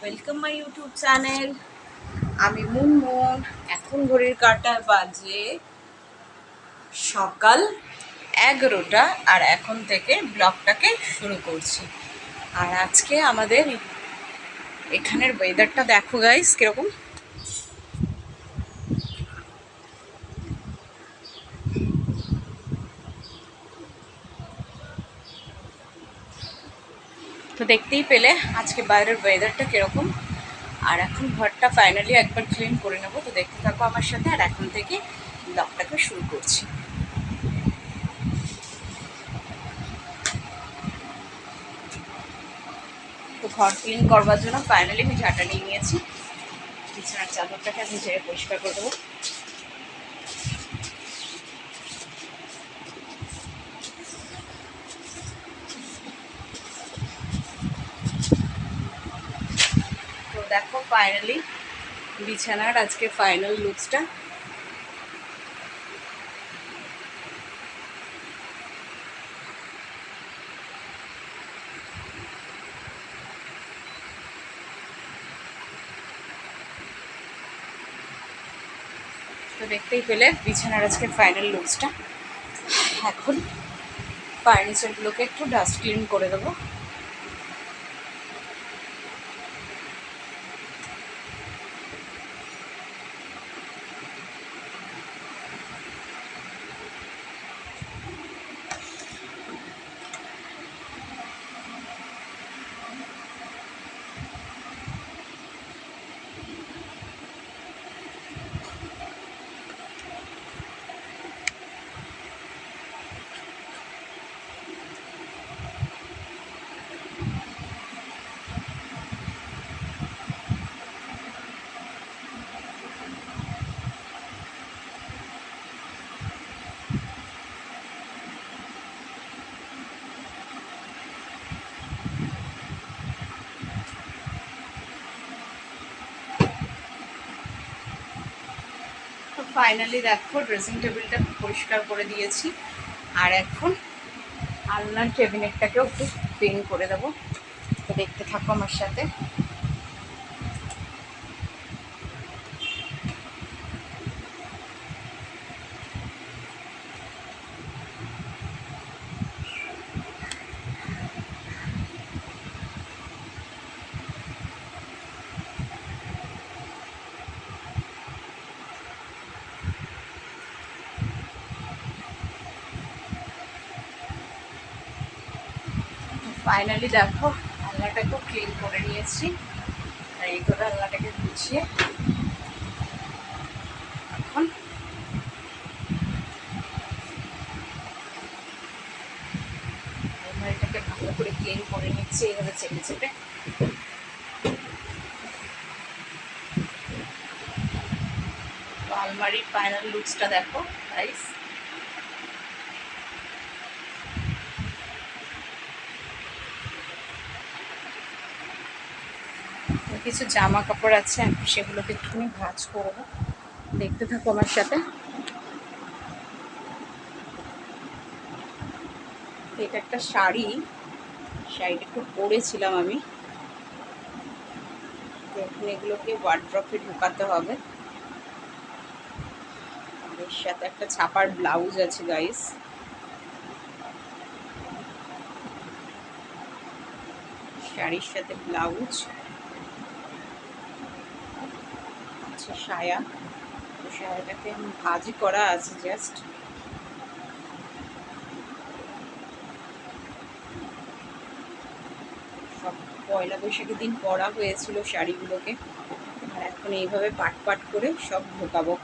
Welcome my YouTube channel আমি মুনমুন। এখন ঘড়ির কাটা বাজে সকাল এগারোটা আর এখন থেকে ব্লগটাকে শুরু করছি। আর আজকে আমাদের এখানের ওয়েদারটা দেখো গাইস কীরকম? তো দেখতেই পেলে আজকে বাইরের ওয়েদারটা কীরকম। আর এখন ঘরটা ফাইনালি একবার ক্লিন করে নেব। তো দেখতে থাকো আমার সাথে, আর এখন থেকে ব্লগটাকে শুরু করছি। তো ঘর ক্লিন করবার জন্য ফাইনালি আমি ঝাঁটা নিয়ে নিয়েছি। বিছানার চাদরটাকে আমি ঝেড়ে পরিষ্কার করে দেবো। দেখো ফাইনালি বিছানার আজকে ফাইনাল লুকসটা দেখতেই পেলে বিছানার আজকে ফাইনাল লুকসটা এখন ফার্নিচারগুলোকে একটু ডাস্ট ক্লিন করে দেবো। ফাইনালি দেখো ড্রেসিং টেবিলটা পরিষ্কার করে দিয়েছি। আর এখন আলনার ক্যাবিনেটটাকেও একটু পেন করে দেবো। তো দেখতে থাকো আমার সাথে। ফাইনালি দেখো, আলনাটা একটু ক্লিন করে নিয়েছি। এই করে আলনাটাকে গুছিয়ে এখন আলমারিটাকে ভালো করে ক্লিন করে নিচ্ছি চেপে চেপে। আলমারির ফাইনাল লুকসটা দেখো গাইস কিছু জামা কাপড় আছে, আমি সেগুলোকে একটুখানি ভাজ করব দেখতে থাকো আমার সাথে। এটা একটা শাড়ি, শাড়িটা একটু পরেছিলাম আমি। এখন এগুলোকে ওয়ার্ড্রপে ঢোকাতে হবে। এর সাথে একটা ছাপার ব্লাউজ আছে গাইস শাড়ির সাথে ব্লাউজ আছে সায়া। তো সায়াটাকে ভাজি করা আছে জাস্ট সব পয়লা বৈশাখের দিন পরা হয়েছিল শাড়িগুলোকে। আর এখন এইভাবে পাট পাট করে সব ঢোকাবো।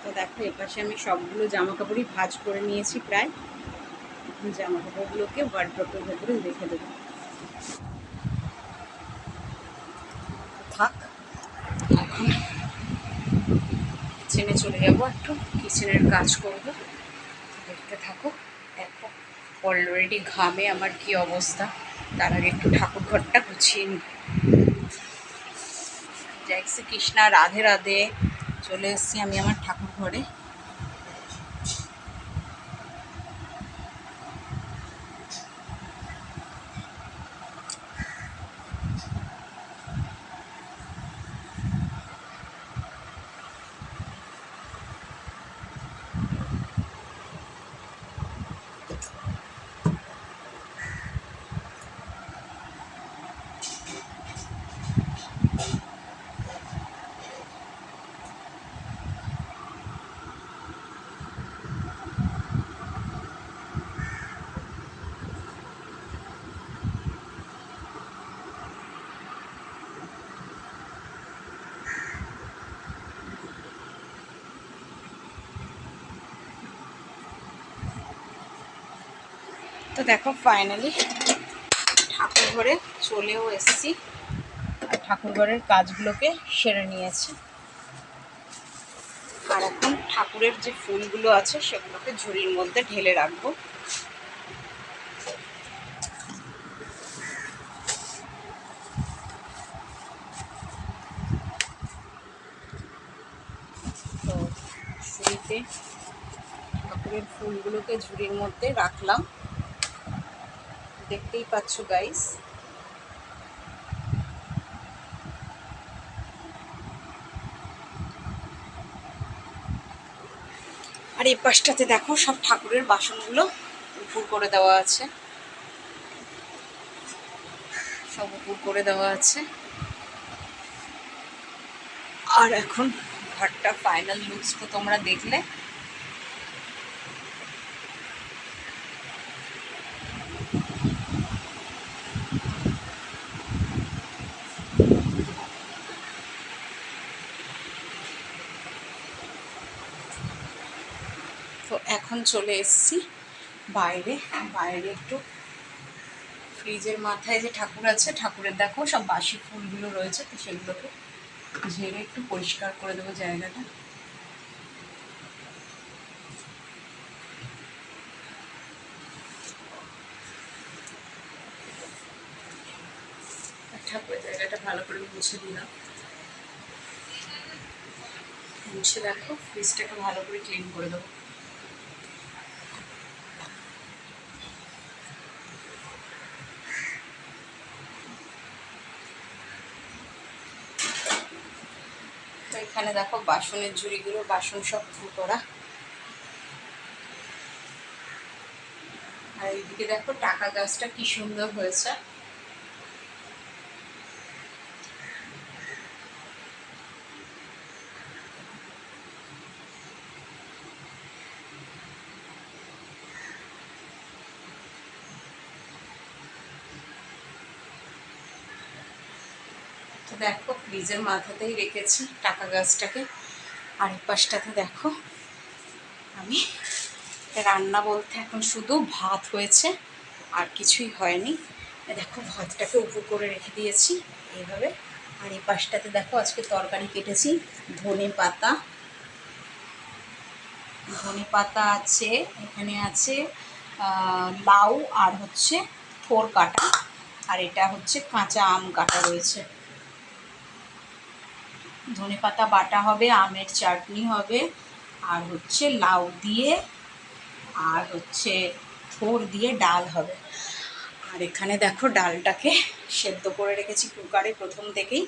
তো দেখো এপাশে আমি সবগুলো জামা কাপড়ই ভাজ করে নিয়েছি প্রায়। জামা কাপড়গুলোকে ওয়ার্ড ওয়ার্ড্রপের ভেতরে রেখে দেবো। থাক। এখন কিচেনে চলে যাব একটু। কিচেনের কাজ করব। দেখতে থাকো। দেখো অলরেডি ঘামে আমার কি অবস্থা। তার আগে একটু ঠাকুর ঘরটা গুছিয়ে নিই। জয় শ্রী কৃষ্ণা রাধে রাধে চলে এসেছি আমি আমার ঠাকুর ঘরে তো দেখো ফাইনালি ঠাকুর ঘরে চলেও এসেছি। আর ঠাকুর ঘরের কাজগুলোকে সেরে নিয়েছি। আর এখন ঠাকুরের যে ফুলগুলো আছে, সেগুলোকে ঝুড়ির মধ্যে ঢেলে রাখব। তো ঠাকুরের ফুলগুলোকে ঝুড়ির মধ্যে রাখলাম। দেখতেই পাচ্ছ গাইস আর এই পাশটাতে দেখো, সব ঠাকুরের বাসনগুলো উপর করে দেওয়া আছে। সব উপর করে দেওয়া আছে। আর এখন ঘরটা ফাইনাল লুকস তো তোমরা দেখলে তো এখন চলে এসেছি। বাইরে বাইরে একটু ফ্রিজের মাথায় যে ঠাকুর আছে, ঠাকুরের দেখো সব বাসি ফুলগুলো রয়েছে, তো সেগুলোকে ঝেড়ে একটু পরিষ্কার করে দেবো জায়গাটা। ঠাকুরের জায়গাটা ভালো করে মুছে দিলাম। মুছে দেখো ফ্রিজটাকে ভালো করে ক্লিন করে দেবো। এখানে দেখো বাসনের ঝুড়িগুলো, বাসন সব ফুল করা আর এইদিকে দেখো টাকা গাছটা কি সুন্দর হয়েছে তো দেখো ফ্রিজের মাথাতেই রেখেছি টাকা গাছটাকে। আর এই পাশটাতে দেখো, আমি রান্না বলতে এখন শুধু ভাত হয়েছে, আর কিছুই হয়নি। দেখো, ভাতটাকে উপর করে রেখে দিয়েছি এইভাবে। আর এই পাশটাতে দেখো, আজকে তরকারি কেটেছি, ধনে পাতা। ধনে পাতা আছে, এখানে আছে লাউ আর হচ্ছে থোর কাটা। আর এটা হচ্ছে কাঁচা আম কাটা রয়েছে। ধনে পাতা বাটা হবে, আমের চাটনি হবে, আর হচ্ছে লাউ দিয়ে, আর হচ্ছে থোর দিয়ে ডাল হবে। আর এখানে দেখো ডালটাকে সেদ্ধ করে রেখেছি কুকারে প্রথম থেকেই।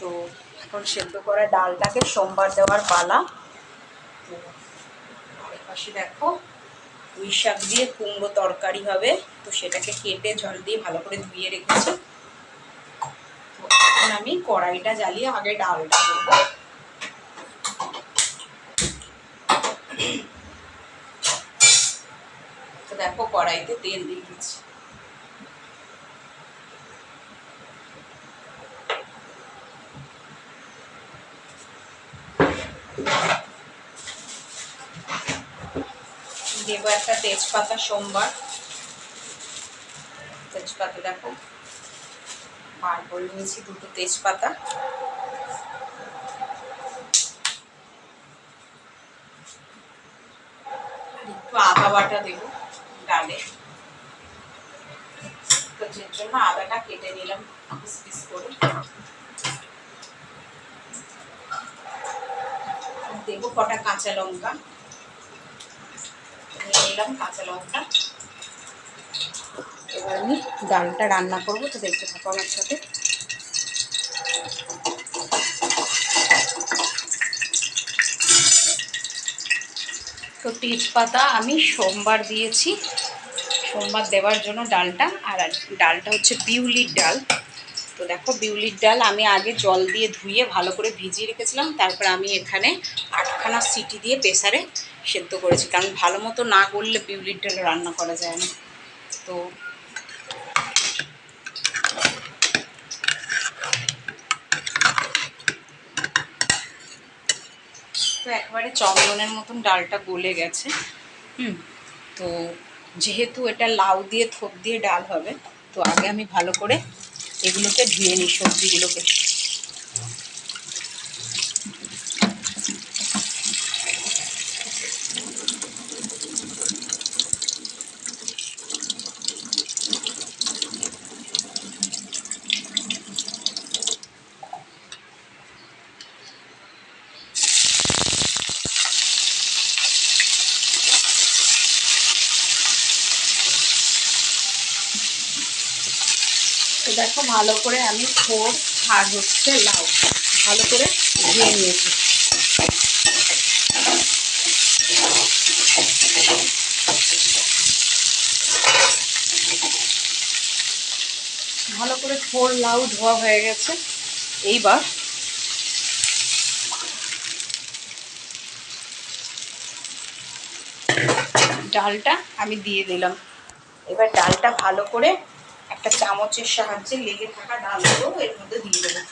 তো এখন সেদ্ধ করা ডালটাকে সোমবার দেওয়ার পালা। তো আর পাশে দেখো পুঁই শাক দিয়ে কুমড়ো তরকারি হবে। তো সেটাকে কেটে জল দিয়ে ভালো করে ধুয়ে রেখেছি। এখন আমি কড়াইটা জ্বালিয়ে আগে ডালটা করব। দেখো কড়াইতে তেল দিয়ে দিচ্ছি। দেবো একটা তেজপাতা সোমবার। তেজপাতা দেখো বার করে নিয়েছি দুটো তেজপাতা। আর একটু আদা বাটা দেবো ডালে। তো যে জন্য আদাটা কেটে নিলাম পিস পিস করে। দেবো কটা কাঁচা লঙ্কা। নিয়ে নিলাম কাঁচা লঙ্কা। এবার আমি ডালটা রান্না করব, তো দেখতে থাকো আমার সাথে। তো তেজপাতা আমি সোমবার দিয়েছি। সোমবার দেওয়ার জন্য ডালটা, আর ডালটা হচ্ছে বিউলির ডাল। তো দেখো, বিউলির ডাল আমি আগে জল দিয়ে ধুয়ে ভালো করে ভিজিয়ে রেখেছিলাম। তারপর আমি এখানে আটখানা সিটি দিয়ে প্রেসারে সেদ্ধ করেছি। কারণ ভালো মতো না করলে বিউলির ডাল রান্না করা যায় না। তো তো একবারে চন্দনের মতন ডালটা গলে গেছে। হুম, তো যেহেতু এটা লাউ দিয়ে থোপ দিয়ে ডাল হবে, তো আগে আমি ভালো করে এগুলোকে ধুয়ে নিই, সবজিগুলোকে তো দেখো, ভালো করে আমি থোর আর হচ্ছে লাউ ভালো করে ধুয়ে নিয়েছি। ভালো করে থোর লাউ ধোয়া হয়ে গেছে। এইবার ডালটা আমি দিয়ে দিলাম। এবার ডালটা ভালো করে একটা চামচের সাহায্যে লেগে থাকা ডালগুলো এর মধ্যে দিয়ে দেবো।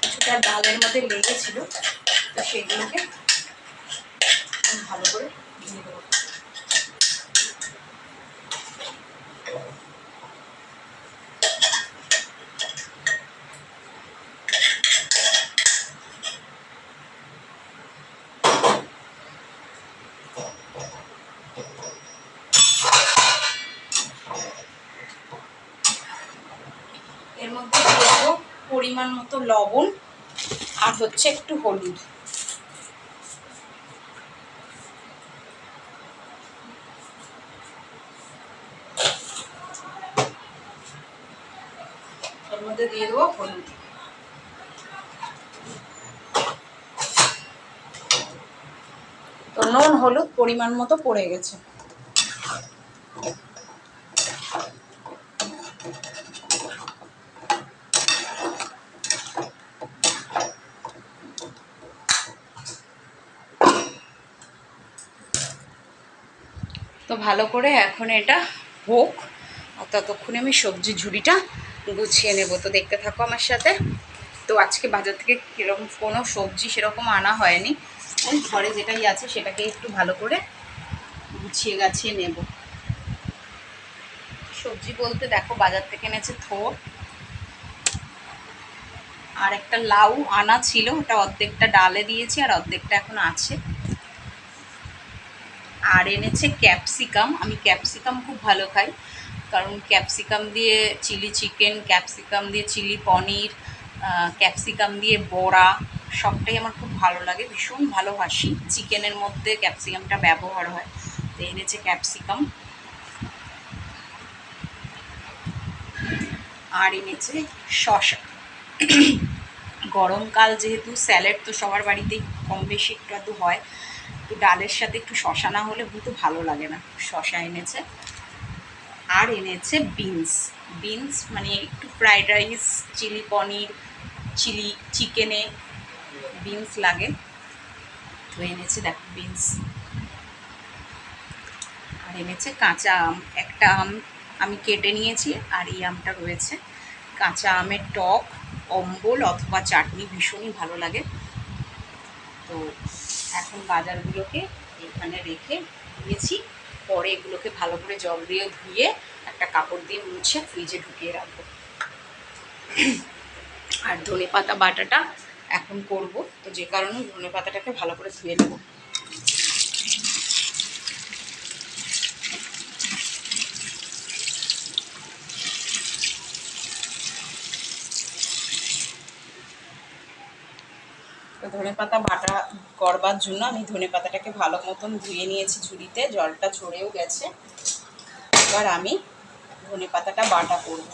কিছুটা ডালের মধ্যে লেগেছিল, তো সেগুলোকে ভালো করে দিয়ে দেবো এর মধ্যে দিয়ে দেবো পরিমাণ মতো লবণ আর হচ্ছে একটু হলুদ। এর মধ্যে দিয়ে দেবো হলুদ। নুন, হলুদ পরিমাণ মতো পড়ে গেছে। ভালো করে এখন এটা হোক। আর ততক্ষণে আমি সবজি ঝুড়িটা গুছিয়ে নেব। তো দেখতে থাকো আমার সাথে। তো আজকে বাজার থেকে কীরকম কোনো সবজি সেরকম আনা হয়নি। ওই ঘরে যেটাই আছে সেটাকে একটু ভালো করে গুছিয়ে গাছিয়ে নেব। সবজি বলতে দেখো, বাজার থেকে এনেছে থোর আর একটা লাউ আনা ছিল, ওটা অর্ধেকটা ডালে দিয়েছি, আর অর্ধেকটা এখন আছে। আর এনেছে ক্যাপসিকাম। আমি ক্যাপসিকাম খুব ভালো খাই। কারণ ক্যাপসিকাম দিয়ে চিলি চিকেন, ক্যাপসিকাম দিয়ে চিলি পনির ক্যাপসিকাম দিয়ে বড়া, সবটাই আমার খুব ভালো লাগে। ভীষণ ভালোবাসি। চিকেনের মধ্যে ক্যাপসিকামটা ব্যবহার হয়। তো এনেছে ক্যাপসিকাম। আর এনেছে শশা গরমকাল যেহেতু, স্যালাড তো সবার বাড়িতেই কম বেশি একটু হয়। ডালের সাথে একটু শশা না হলে কিন্তু ভালো লাগে না। শশা এনেছে। আর এনেছে বিনস বিনস মানে একটু fried rice chilli paneer chilli চিকেনে বিনস লাগে। তো এনেছে দেখো বিনস আর এনেছে কাঁচা আম। একটা আম আমি কেটে নিয়েছি আর এই আমটা রয়েছে। কাঁচা আমের টক, অম্বল অথবা চাটনি ভীষণই ভালো লাগে। তো এখন বাজারগুলোকে এখানে রেখে দিয়েছি। পরে এগুলোকে ভালো করে জল দিয়ে ধুয়ে একটা কাপড় দিয়ে মুছে ফ্রিজে ঢুকিয়ে রাখব। আর ধনে পাতা বাটাটা এখন করব। তো যে কারণে ধনে পাতাটাকে ভালো করে ধুয়ে নেব। ধনে পাতা বাটা করবার জন্য আমি ধনে পাতাটাকে ভালো মতন ধুয়ে নিয়েছি ঝুড়িতে, জলটা ছড়েও গেছে। এবার আমি ধনে পাতাটা বাটা করব।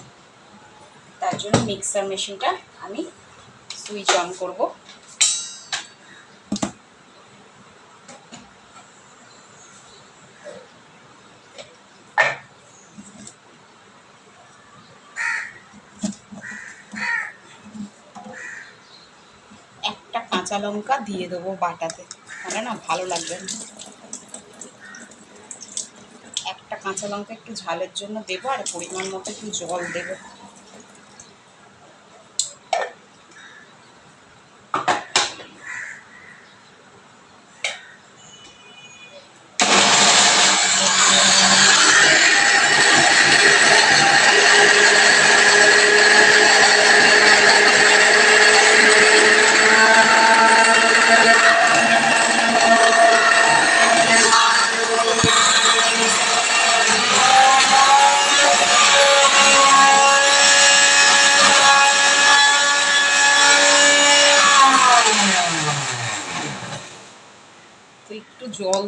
তার জন্য মিক্সার মেশিনটা আমি সুইচ অন করব একটা কাঁচা লঙ্কা দিয়ে দেবো বাটাতে। তাহলে না ভালো লাগবে। না একটা কাঁচা লঙ্কা একটু ঝালের জন্য দেবো আর পরিমাণ মতো একটু জল দেবো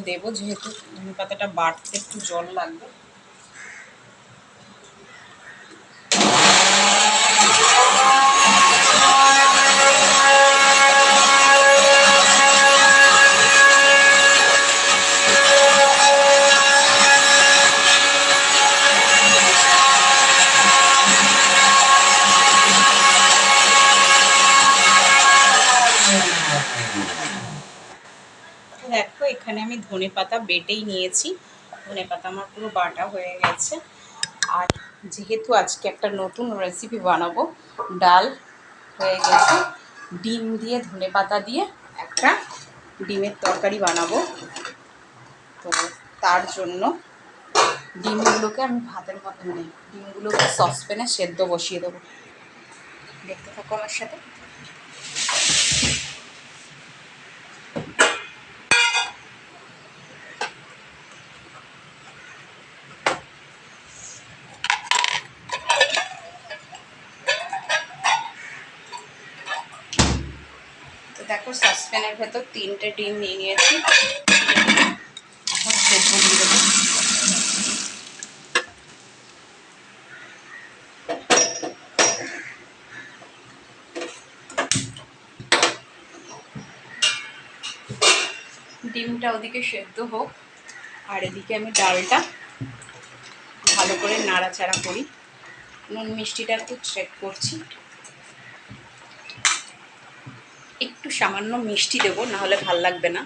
দেবো যেহেতু ধনে পাতাটা বাটতে একটু জল লাগবে। দেখো এখানে আমি ধনে পাতা বেটেই নিয়েছি। ধনে পাতা, আমার পুরো বাটা হয়ে গেছে। আর যেহেতু আজকে একটা নতুন রেসিপি বানাবো, ডাল হয়ে গেছে। ডিম দিয়ে, ধনে পাতা দিয়ে একটা ডিমের তরকারি বানাবো। তো তার জন্য ডিমগুলোকে আমি ভাতের মধ্যে মানে ডিমগুলোকে সসপ্যানে সেদ্ধ বসিয়ে দেবো। দেখতে থাকো আমার সাথে। দেখো সসপ্যানের ভেতর তিনটে ডিম নিয়ে নিয়েছি। ডিমটা ওদিকে সেদ্ধ হোক, আর এদিকে আমি ডালটা ভালো করে নাড়াচাড়া করি। নুন মিষ্টিটা একটু চেক করছি। একটু সামান্য মিষ্টি দেবো নাহলে ভালো লাগবে না।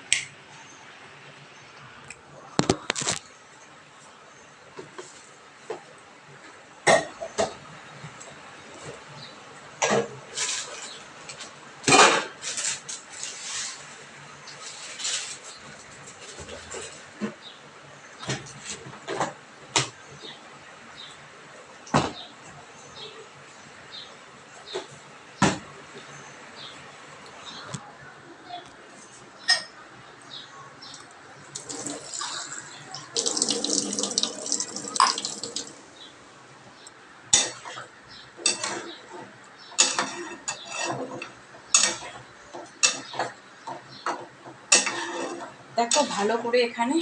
দেখো, ভালো করে এখানে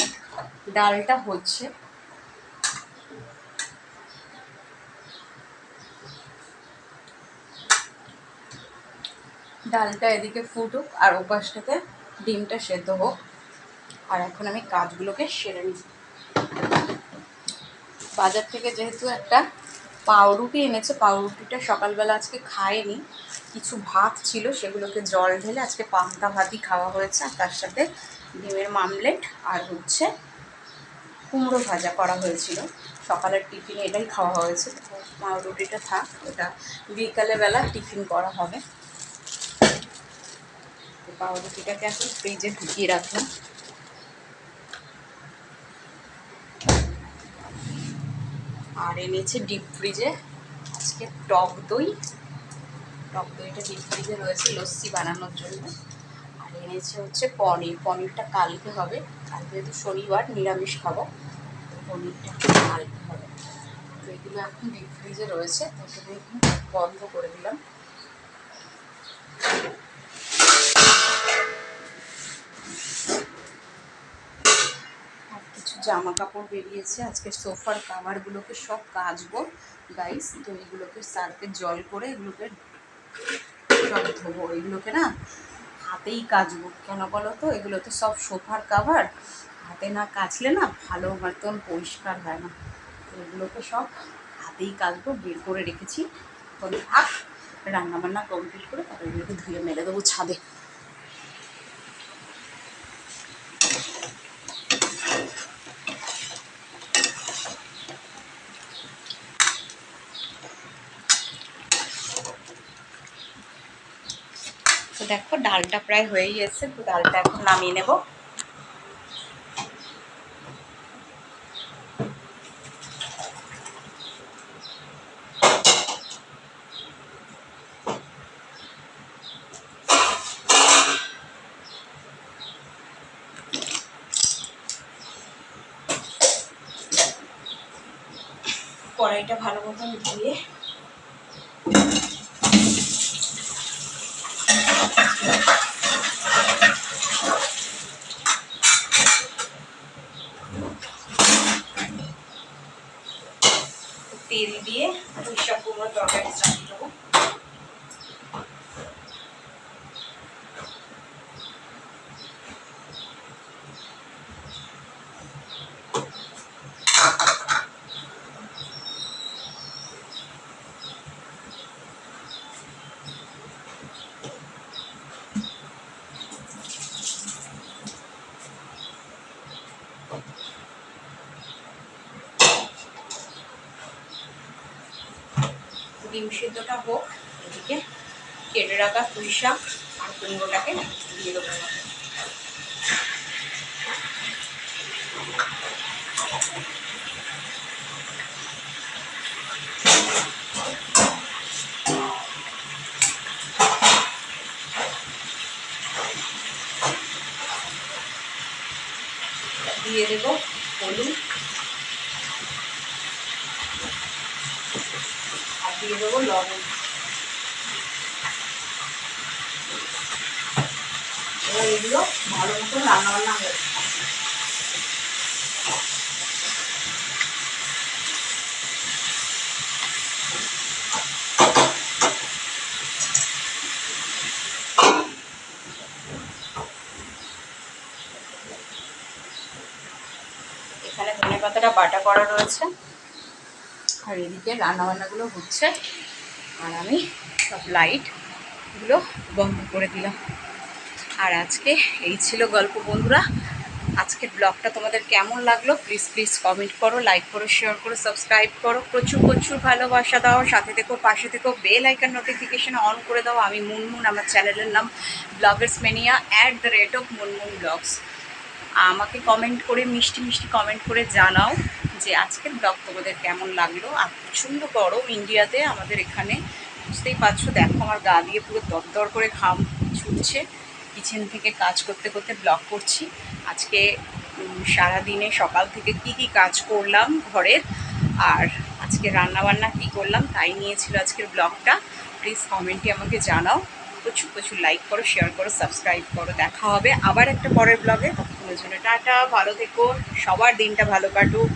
ডালটা হচ্ছে। ডালটা এদিকে ফুটুক আর ওপাশটাতে ডিমটা সেদ্ধ হোক। আর এখন আমি কাজগুলোকে সেরে নিই বাজার থেকে যেহেতু একটা পাউরুটি এনেছে, পাউরুটিটা সকালবেলা আজকে খায়নি কিছু ভাত ছিল, সেগুলোকে জল ঢেলে আজকে পান্তা ভাতই খাওয়া হয়েছে, আর তার সাথে ডিমের মামলেট আর হচ্ছে কুমড়ো ভাজা করা হয়েছিল। সকালের টিফিনে এটাই খাওয়া হয়েছে। তো পাউরুটিটা থাক ওটা বিকালে বেলা টিফিন করা হবে। পাউরুটিটাকে এখন ফ্রিজে ঢুকিয়ে রাখলাম। আর এনেছে ডিপ ফ্রিজে আজকে টক দই। টক দইটা ডিপ ফ্রিজে রয়েছে, লস্যি বানানোর জন্য। এনেছে হচ্ছে পনির। পনিরটা কালকে হবে। কালকে যেহেতু শনিবার নিরামিষ খাব পনিরটা কালকে হবে। তো এগুলো এখন ডিপ ফ্রিজে রয়েছে। তো বন্ধ করে দিলাম। জামা কাপড় বেরিয়েছে। আজকে সোফার কাভারগুলোকে সব কাচবো গাইস তো এগুলোকে সার্ফে জল করে এগুলোকে সব ধোবো। এগুলোকে না হাতেই কাচবো। কেন বলো তো? এগুলো তো সব সোফার কাভার হাতে না কাচলে না ভালো মতন পরিষ্কার হয় না। এগুলোকে সব হাতেই কাচবো, বের করে রেখেছি। তখন থাক, রান্নাবান্না কমপ্লিট করে তারপর এগুলোকে ধুয়ে মেলে দেবো ছাদে। দেখো ডালটা প্রায় হয়েই এসেছে তো ডালটা এখন নামিয়ে নেব। কড়াইটা ভালো মতন ধুয়ে তেল দিয়ে পুঁইশাক কুমড়ো তরকারি চাপিয়ে দেবো ডিম সিদ্ধটা হোক এদিকে কেটে রাখা পুঁই শাক আর কুমড়োটাকে দিয়ে দেবো এর মধ্যে। দিয়ে দেবো হলুদ আর দিয়ে দেবো লবণ। এবার এগুলো ভালো মতো রান্না বান্না হবে এখানে ধনে পাতাটা বাটা করা রয়েছে। আর এদিকে রান্নাবান্নাগুলো হচ্ছে। আর আমি সব লাইটগুলো বন্ধ করে দিলাম। আর আজকে এই ছিল গল্প বন্ধুরা। আজকের ব্লগটা তোমাদের কেমন লাগল? প্লিজ প্লিজ কমেন্ট করো লাইক করো শেয়ার করো সাবস্ক্রাইব করো। প্রচুর প্রচুর ভালোবাসা দাও। সাথে থেকো, পাশে থেকো বেল আইকন নোটিফিকেশন অন করে দাও। আমি মুনমুন, আমার চ্যানেলের নাম bloggers mania at the rate of Munmun blogs আমাকে কমেন্ট করে, মিষ্টি মিষ্টি কমেন্ট করে জানাও। যে আজকের ব্লগ তোমাদের কেমন লাগল? আর প্রচণ্ড গরম ইন্ডিয়াতে, আমাদের এখানে বুঝতেই পারছ, দেখো আমার গা দিয়ে পুরো দরদর করে ঘাম ছুটছে। কিচেন থেকে কাজ করতে করতে ব্লগ করছি। আজকে সারাদিনে সকাল থেকে কি কি কাজ করলাম ঘরের, আর আজকে রান্না বান্না কী করলাম তাই নিয়েছিল আজকের ব্লগটা প্লিজ কমেন্টে আমাকে জানাও। প্রচুর প্রচুর লাইক করো শেয়ার করো সাবস্ক্রাইব করো। দেখা হবে আবার একটা পরের ব্লগে ততক্ষণের জন্য টাটা, ভালো থেকো, সবার দিনটা ভালো কাটুক।